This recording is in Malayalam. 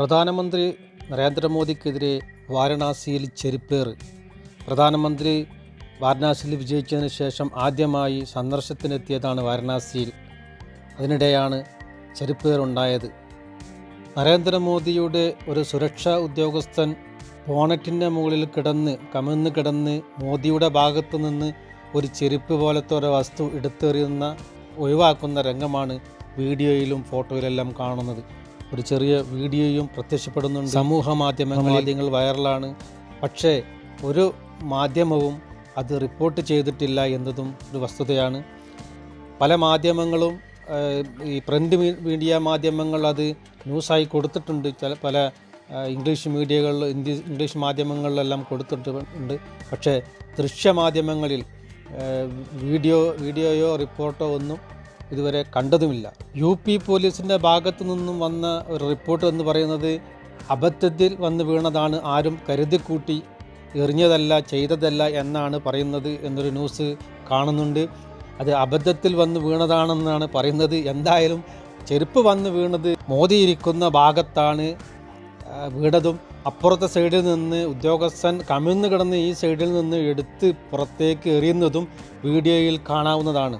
പ്രധാനമന്ത്രി നരേന്ദ്രമോദിക്കെതിരെ വാരണാസിയിൽ ചെരുപ്പേറ് പ്രധാനമന്ത്രി വാരണാസിയിൽ വിജയിച്ചതിന് ശേഷം ആദ്യമായി സന്ദർശനത്തിനെത്തിയതാണ് വാരണാസിയിൽ. അതിനിടെയാണ് ചെരുപ്പേറുണ്ടായത് നരേന്ദ്രമോദിയുടെ ഒരു സുരക്ഷാ ഉദ്യോഗസ്ഥൻ ബോണറ്റിന്റെ മുകളിൽ കിടന്ന് കമിഴ്ന്ന് കിടന്ന് മോദിയുടെ ഭാഗത്തു നിന്ന് ഒരു ചെരുപ്പ് പോലത്തെ ഒരു വസ്തു എടുത്തെറിയുന്ന ഒഴിവാക്കുന്ന രംഗമാണ് വീഡിയോയിലും ഫോട്ടോയിലെല്ലാം കാണുന്നത്. ഒരു ചെറിയ വീഡിയോയും പ്രത്യക്ഷപ്പെടുന്നുണ്ട്. സമൂഹ മാധ്യമങ്ങൾ വൈറലാണ്. പക്ഷേ ഒരു മാധ്യമവും അത് റിപ്പോർട്ട് ചെയ്തിട്ടില്ല എന്നതും ഒരു വസ്തുതയാണ്. പല മാധ്യമങ്ങളും ഈ പ്രിന്റ് മീഡിയ മാധ്യമങ്ങൾ അത് ന്യൂസായി കൊടുത്തിട്ടുണ്ട്. ചില പല ഇംഗ്ലീഷ് മീഡിയകളിൽ ഹിന്ദി ഇംഗ്ലീഷ് മാധ്യമങ്ങളിലെല്ലാം കൊടുത്തിട്ടുണ്ട് പക്ഷേ ദൃശ്യമാധ്യമങ്ങളിൽ വീഡിയോ വീഡിയോയോ റിപ്പോർട്ടോ ഒന്നും ഇതുവരെ കണ്ടതുമില്ല. യു പി പോലീസിന്റെ ഭാഗത്തു നിന്നും വന്ന ഒരു റിപ്പോർട്ട് എന്ന് പറയുന്നത് അബദ്ധത്തിൽ വന്ന് വീണതാണ് ആരും കരുതിക്കൂട്ടി എറിഞ്ഞതല്ല ചെയ്തതല്ല എന്നാണ് പറയുന്നത് എന്നൊരു ന്യൂസ് കാണുന്നുണ്ട്. അത് അബദ്ധത്തിൽ വന്ന് വീണതാണെന്നാണ് പറയുന്നത്. എന്തായാലും ചെരുപ്പ് വന്ന് വീണത് മോദി ഇരിക്കുന്ന ഭാഗത്താണ് വീണതും. അപ്പുറത്തെ സൈഡിൽ നിന്ന് ഉദ്യോഗസ്ഥൻ കമിഴ്ന്നു കിടന്ന് ഈ സൈഡിൽ നിന്ന് എടുത്ത് പുറത്തേക്ക് എറിയുന്നതും വീഡിയോയിൽ കാണാവുന്നതാണ്.